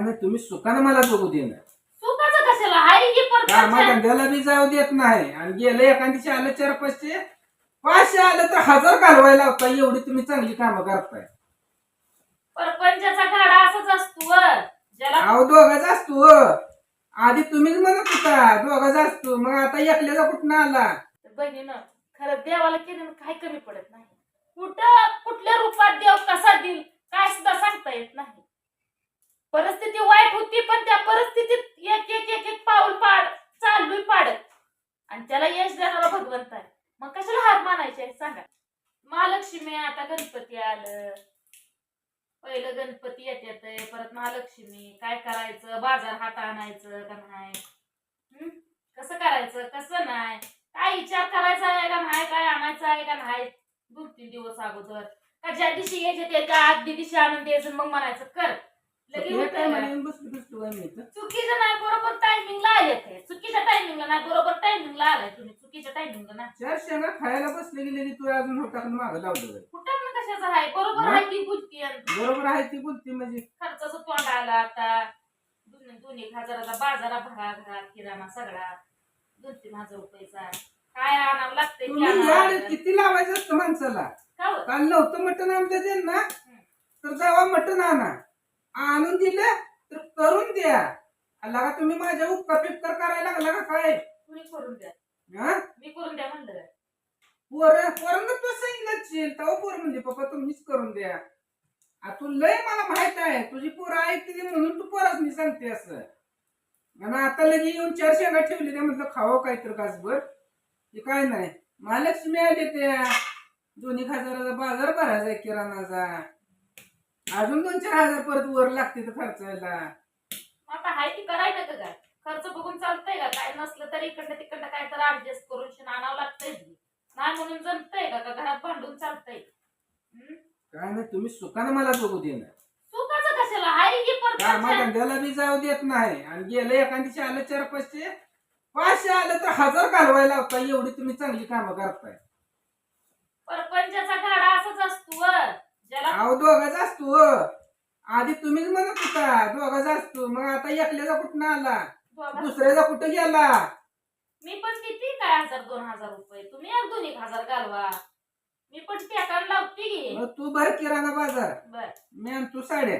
काय नाही तुम्ही सुखानं मला जगू देणार सुखाचं कशाला? हाय की कामा धंद्याला बी जाऊ देत नाही. आणि गेलं एखादीचे आलं चार पाचशे पाचशे आलं तर हजार घालवायला लावता एवढी तुम्ही चांगली कामं करताय. परपंचाचा गाडा असाच असतो. ज्याला अहो दोघाचा असतो हो. आधी तुम्हीच म्हणत होता दोघाचा असतो. मग आता एकल्याचा कुठं आला? बहिणीनं खरं देवाला केलं काय कमी पडत नाही. कुठं कुठल्या रूपात देव कसा देईल काय सुद्धा सांगता येत नाही. परिस्थिती वाईट होती पण त्या परिस्थितीत एक एक एक एक पाऊल पाड चालू पाडत आणि त्याला यश देणारा भगवंत आहे. मग कशाला हार मानायचे आहे सांगा. महालक्ष्मी आता गणपती आलं. पहिलं गणपती येतात परत महालक्ष्मी. काय करायचं? बाजार हात आणायचं का नाही? कसं करायचं? कसं नाही? काय विचार करायचा आहे का नाही? काय आणायचं आहे का नाही? दोन तीन दिवस अगोदर. का ज्या दिवशी यायचे ते त्या आदली दिवशी आणून द्यायचं मग म्हणायचं कर. लगेच हे होतंय काय का? म्हणे, बसलो. चुकीचं नाही बरोबर टायमिंगला आले ते. चुकीच्या टायमिंगला नाही बरोबर टायमिंगला आलाय तुम्ही. चुकीच्या टायमिंगला नाही. चार शेंगा खायला बसले गेले की तू अजून होता मागं लावलं बाई. कुठं ना कशाचं आहे? बरोबर? आहे की बरोबर आहे ती बोलती म्हणजे? खर्चाचं तोंड आला आता. दोन दोन एक हजाराचा बाजारा भरा किराणा सगळा. दोन तीन हजार रुपयाचा. काय आणावं लागतंय ते तुम्ही आणावं झाड लागतं. किती लावायचं असतं माणसाला? का हो? काल नव्हतं मटण आणलं ते ना? तर जावा मटण आणा. आणून दिलं तर करून द्या. आला का तुम्ही माझ्या उपकार पिपकार करायला लागला का काय? कुणी करून द्या? हा? मी करून द्या म्हणलं? पोर पोरांना तू सांगितलं तेव्हा पोर म्हणजे पप्पा तुम्हीच करून द्या. आ तू लय मला माहीत आहे तुझी पोरं ऐकते म्हणून तू पोराच मी सांगते असं. आणि आता लगे येऊन चार शेंगा ठेवली त्या म्हटलं खावं काय तर कासभर हे काय नाही. महालक्ष्मी आले त्या. दोन एक हजाराचा बाजार भरायचा किराणाचा. अजून दोन चार हजार परत वर लागते तर खर्चायला. मग आता हाय ती करायला का काय? खर्च बघून चालतंय का? काय नसलं तरी इकडनं तिकडनं काय तर ऍडजस्ट करून शिन आणावं लागतंय. नाही म्हणून जमतंय का? का घरात भांडून चालतंय? काय नाही तुम्ही सुखानं मला जगू देणार सुखाचं कशाला? हाय की कामा परपंच धंद्याला बी जाऊ देत नाही. आणि गेलं एखादीचे आलं चार पाचशे पाचशे आलं तर हजार घालवायला एवढी तुम्ही चांगली कामं करताय. परपंचाचा गाडा असाच असतो व. अहो दोघाचा असतो. आधी तुम्हीच म्हणत होता दोघाचा असतो. मग आता एकल्याचा कुठं आला? दुसऱ्याचा कुठं गेला? मी पण किती काय हजार दोन हजार रुपये? तुम्ही एक दोन एक हजार घालवा. मी पण टेकान लावते की. मग तू भर किराणा बाजार. बर. मी आणतो साड्या.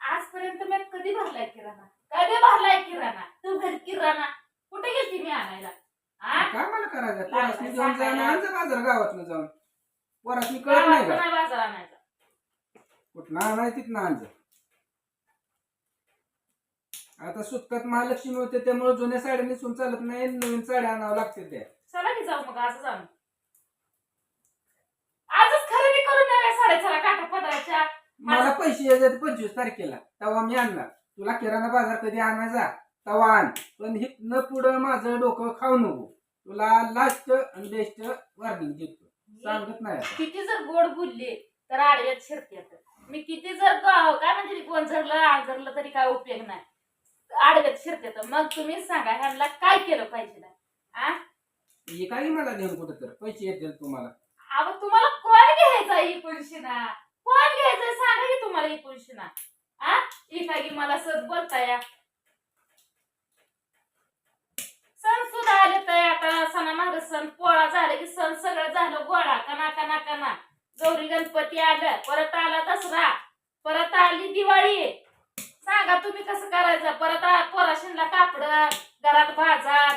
आजपर्यंत मी कधी भरलाय किराणा? कधी भरलाय किराणा? तू घर किराणा. कुठे गेली मी आणायला? आ? काय मला करायचं? पोरासनी घेऊन जाऊन सांगायला. आणचं बाजार गावातनं जाऊन. पोरासनी कळत नाही का? नाही बाजार आणायचा. कुठं आणाय तिथनं आणचं आता सुटकात महालक्ष्मी होते त्यामुळे जुन्या साड्या नेसून चालत नाही नवीन साड्या आणावं लागते त्या. चला की जाऊ मग आजच आणू. आजच खरेदी करून नव्या साड्या चला काटा पदराच्या. मला पैसे यायचे पंचवीस तारखेला तेव्हा मी आणणार. तुला किराणा बाजार कधी आणायचा? तेव्हा आण. पण न पुढं माझं डोकं खाऊ नको. तुला लास्ट आणि बेस्ट वॉर्निंग देतो. सांगत नाही आता. किती जर गोड बोलले तर आडव्यात शिरते मी किती जर ग- काय म्हणजे गोंजरलं आंजरलं तरी काय उपयोग नाही. आडव्यात शिरते तर मग तुम्हीच सांगा ह्यांना काय केलं पाहिजे आ? हे काय मला देऊन कुठं तर पैसे येतील तुम्हाला. अहो तुम्हाला कोण घ्यायचा एकोणशिना कोण घ्यायचंय सांगा की तुम्हाला एकोणशिना आ? एकागी मला सर बोलताय. सण सुद्धा आले तर आता सणामाग सण पोळा झाला की सण सगळं झालं गोळा कना कना कना गौरी गणपती आलं परत आला दसरा परत आली दिवाळी. सांगा तुम्ही कसं करायचं? परत पोराशीनला कापड घरात बाजार.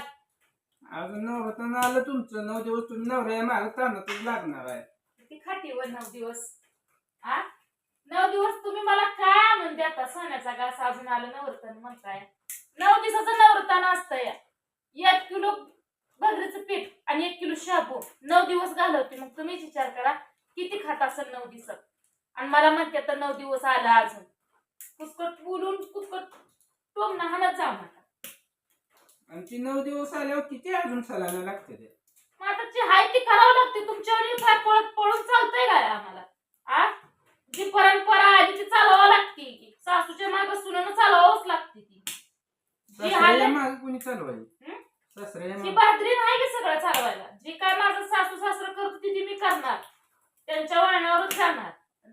अजून नवरत्न आलं तुमचं नऊ दिवस तुम्ही नवऱ्या मला तानातच लागणार आहे. किती खाटीवर नऊ दिवस? आ? नऊ दिवस तुम्ही मला काय आणून देता सोन्याचा घास अजून आलं नवरतन म्हणताय. नऊ दिवसाचं नवरतन असतंय. एक किलो भगरीचं पीठ आणि एक किलो शाबू नऊ दिवस घालवते मग तुम्हीच विचार करा किती खात असेल नऊ दिवसात? आणि मला म्हणते तर नऊ दिवस आला अजून. कुचकट बोलून कुचकट टोमना हाणत जाऊ नका. आणि ती नऊ दिवस आल्यावर किती अजून चालायला लागते ते? मग आता जी हाय ती करावं लागते तुमच्यावर काय पळत पळून चालतंय काय आम्हाला? आ? जी परंपरा आली ती चालवावं लागते. की सासूच्या माग सुनेनं चालवावंच लागते ती. जी हाय मागे कोणी चालवायची? हं? सासऱ्याच्या ती मागे. बाजरी नाही की सगळं चालवायला जी काय माझं सासू सासरं करत होती ती मी करणार त्यांच्या वळणावरच जाणार.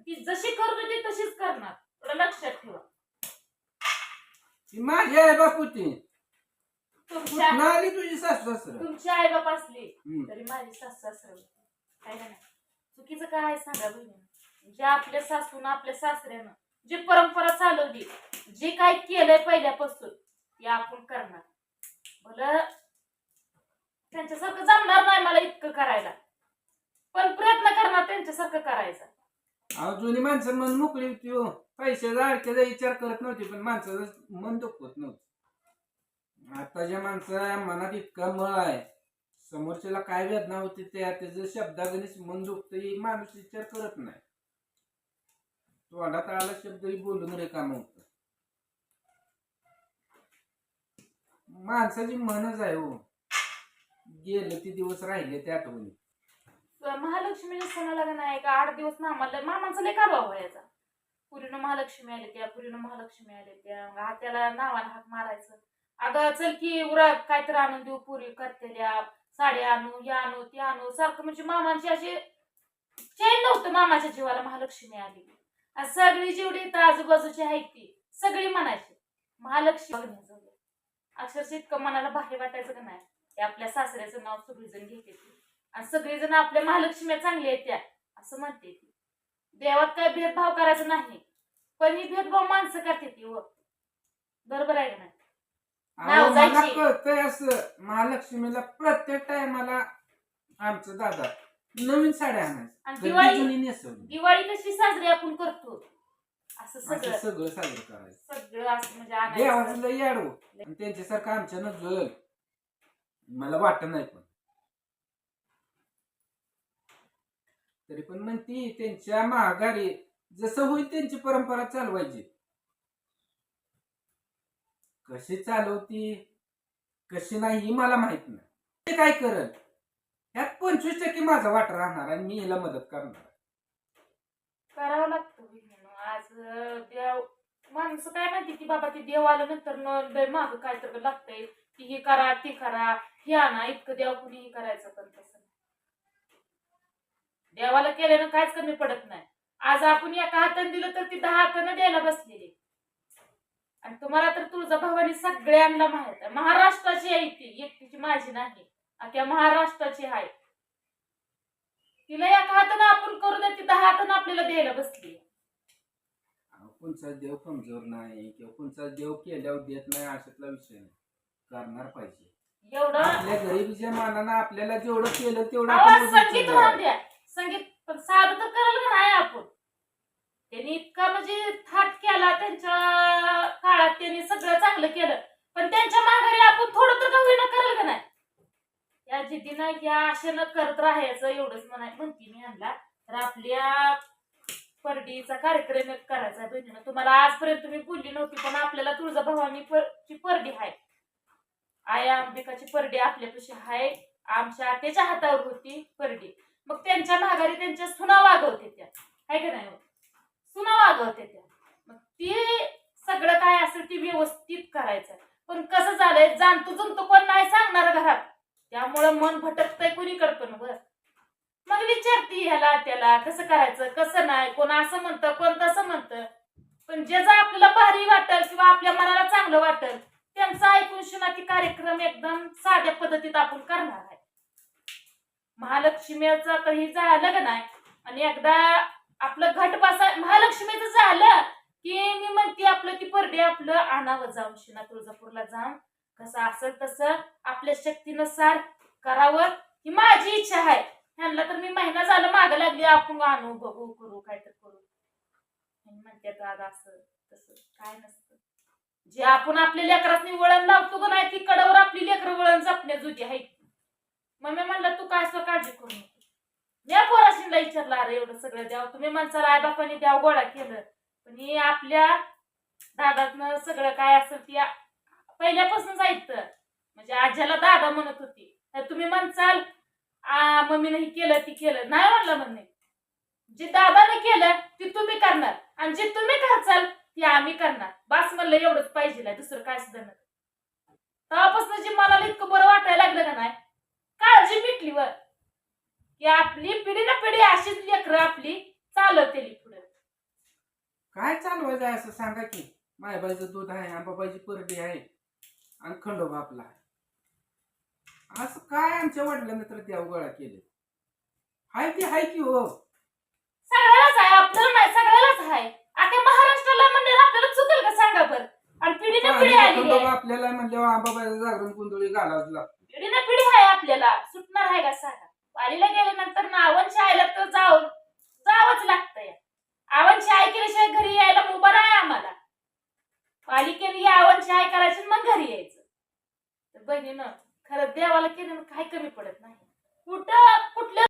ती जशी करत होती तशीच करणार. एवढं लक्षात ठेवा. ती माझी आहे बापू ती तुमच्या कुठनं आली तुझी सासू सासर तुमची आई बाप असली तरी माझी सासू सासरे होते. काय नाही चुकीचं काय आहे सांगा बहिणी जे आपल्या सासून आपल्या सासऱ्यानं जी परंपरा चालवली जे काय केलंय पहिल्यापासून ते आपण करणार. भलं त्यांच्यासारखं जमणार नाही मला इतकं करायला. पण प्रयत्न करणार त्यांच्यासारखं करायचं. अहो जुनी माणसं मन मोकळी होती हो. पैशाचा अडक्याचा विचार करत नव्हती पण माणसाचं मन दुखत नव्हतं. आताच्या माणसा मनात इतका मळ आहे. समोरच्याला काय वेदना होती त्या त्याचं शब्दागणित मन दुखतं माणूस विचार करत नाही. तोंडात आला शब्दही बोलून बोलून रेकाम होत. माणसाची मनच आहे हो. गेले ते दिवस राहिले त्या आठवणी महालक्ष्मीच्या सणाला का नाही का आठ दिवस मामाला मामाचा लय कारवा व्हायचा. पुरीनं महालक्ष्मी आले त्या पुरीनं महालक्ष्मी आले त्या. मग हात्याला नावाला हाक मारायचं. अगं चल की उरा काहीतरी आणून देऊ पुरी करतेल्या साड्या आणू या आणू ते आणू. सारखं म्हणजे मामांची अशी चैन नव्हतं मामाच्या जीवाला महालक्ष्मी आली. आणि सगळी जेवढी तर आजूबाजूची आहेत ती सगळी म्हणायची महालक्ष्मी अक्षरशः इतकं मनाला भारी वाटायचं का नाही? ते आपल्या सासऱ्याचं नाव सगळीजण घेते ती. सगळेजण आपल्या महालक्ष्मी चांगल्या आहेत त्या असं म्हणते ती. देवात काय भेदभाव करायचा नाही. पण ही भेदभाव माणसं करते ती व बरोबर आहे नाही? नाव अहो, मला जायची. कळतंय असं. महालक्ष्मीला प्रत्येक टायमाला आमचं दादा नवीन साड्या आणि आणायचं दिवाळी जुनी नेसवली. दिवाळी कशी साजरी आपण करतो? असं असं सगळं. सगळं साजरं करायचं. सगळं असं म्हणजे देवाचं आणायचं लय याडव आणि त्यांच्यासारखं आमच्यानं जळ मला वाटत नाही पण. तरी पण म्हणती त्यांच्या माघारी जसं होईल त्यांची परंपरा चालवायची. कशी चालवती कशी नाही ही मला माहीत नाही. ते काय करत ह्यात पंचवीस टक्के माझा वाटा राहणार आणि मी हिला मदत करणार. करावं लागतं आज अं, देव माणसं काय माहिती की बाबा ते देव आल्यानंतर न लय माग काय तर लागतंय. की हे करा ते करा हे आणा इतकं देव कुणीही करायचं देवाला केल्यानं काहीच कमी पडत नाही. आज आपण एका हाताने दिलं तर ती दहा हाताने द्यायला बसलेली. आणि तुम्हाला तर तुळजा भवानी सगळ्यांना माहीत आहे. महाराष्ट्राची आहे ती. एकटीची माझी नाही. अख्या महाराष्ट्राची आहे. तिला एका हाताने आपण करू दे ती दहा हाताने आपल्याला द्यायला बसली. कोणचा देव कमजोर नाही किंवा कोणचा देव केल्यावर देत नाही अशातला विषय नाही. करणार पाहिजे. एवढं आपल्या गरिबीच्या मानानं आपल्याला जेवढं केलं तेवढं आवाज संगीत द्या संगीत पण साधं तर करायला नाही आपण. त्यांनी इतका म्हणजे थाट केला त्यांच्या काळात त्यांनी सगळं चांगलं केलं. पण त्यांच्या माघारी आपण थोडं तर का होईना कराल का नाही? या जिद्दीनं या आशेनं करत राहायचं एवढंच म्हणाय म्हणते मी आणला तर आपल्या परडीचा कार्यक्रम एक करायचा बहिणीनं. तुम्हाला आजपर्यंत मी बोलली नव्हती पण आपल्याला तुळजाभवानी पर- ची परडी आहे आया अंबिकाची परडी आपल्यापाशी आहे आमच्या आत्याच्या हातावर होती परडी. मग त्यांच्या माघारी त्यांच्या सुना वागवते त्या. आहे का नाही हो? सुना वागवते त्या. मग ती सगळं काय असेल ती व्यवस्थित करायचं. पण कसं झालंय जाणतो जुनतो कोण नाही सांगणार घरात. त्यामुळं मन भटकतंय कुणीकडं पण बर. मग विचारती ह्याला त्याला कसं करायचं कसं नाही कोण असं म्हणतं कोण तसं म्हणतं. पण जे जर आपल्याला भारी वाटेल किंवा आपल्या मनाला चांगलं वाटेल त्यांचं ऐकून शिनाती कार्यक्रम एकदम साध्या पद्धतीत आपण करणार. महालक्ष्मीचं तर हे झालं का नाही? आणि एकदा आपलं घट बसा महालक्ष्मीचं झालं की मी म्हणते आपलं ती परडे आपलं आणावं जाऊन शिना तुळजापूरला जाऊन. कसं असेल तसं आपल्या शक्तीनुसार करावं ही माझी इच्छा आहे. ह्यांना तर मी महिना झाला मागं लागली आपण आणू बघू करू काय तर करू म्हणते म्हणतात असं तसं काय नसतं. जे आपण आपल्या लेकरात वळण लावतो का नाही ती कडावर आपली लेकरं वळण जपण्या आहे. मम्मी मी म्हणलं तू काय असं काळजी करू नको. मी पोराशीला विचारलं अरे एवढं सगळं द्याव तुम्ही म्हणसाल आई बापाने द्याव गोळा केलं. पण हे आपल्या दादातनं सगळं काय असेल ती पहिल्यापासून ऐकतं म्हणजे आज्याला दादा म्हणत होती. तर तुम्ही म्हणसाल मम्मीने हे केलं ती केलं. नाही म्हणलं म्हणणे जे दादाने केलं ते तुम्ही करणार. आणि जे तुम्ही करचाल ते आम्ही करणार. बास म्हणलं एवढंच पाहिजे दुसरं काय सुद्धा नाही. तेव्हापासून जे मनाला इतकं बरं वाटायला लागलं का नाही काळजी मिटली वर की आपली पिढी ना पिढी अशीच लेकरं आपली चालवतेली पुढे. काय चालवायचं आहे असं सांगा की? मायबाईचं दूध आहे आंबाबाईची परडी आहे आणि खंडोबा आपला आहे. असं काय आमच्या वडिलांनी तर देव गोळा केले? हाय की हाय की हो? सगळ्यालाच आहे आपल्याला नाही सगळ्यालाच आहे. आता महाराष्ट्राला म्हणजे आपल्याला चुकेल का सांगा बरं? आणि पिढीने पिढी आली खंडोबा आपल्याला म्हणल्यावर आंबाबाईचं जागरण कुंदोळी घालावं लागतं. पिढी आहे आपल्याला? सुटणार आहे का सांगा वारीला गेल्यानंतर नावांची आईला तर जाऊन जावंच लागतंय. आवांची आई केल्याशिवाय घरी यायला मुभा आहे आम्हाला. पालिकेने आवांची आई करायची आणि मग घरी यायचं. तर बहिणीनं खरं देवाला केल्यानं काही कमी पडत नाही. कुठं कुठल्या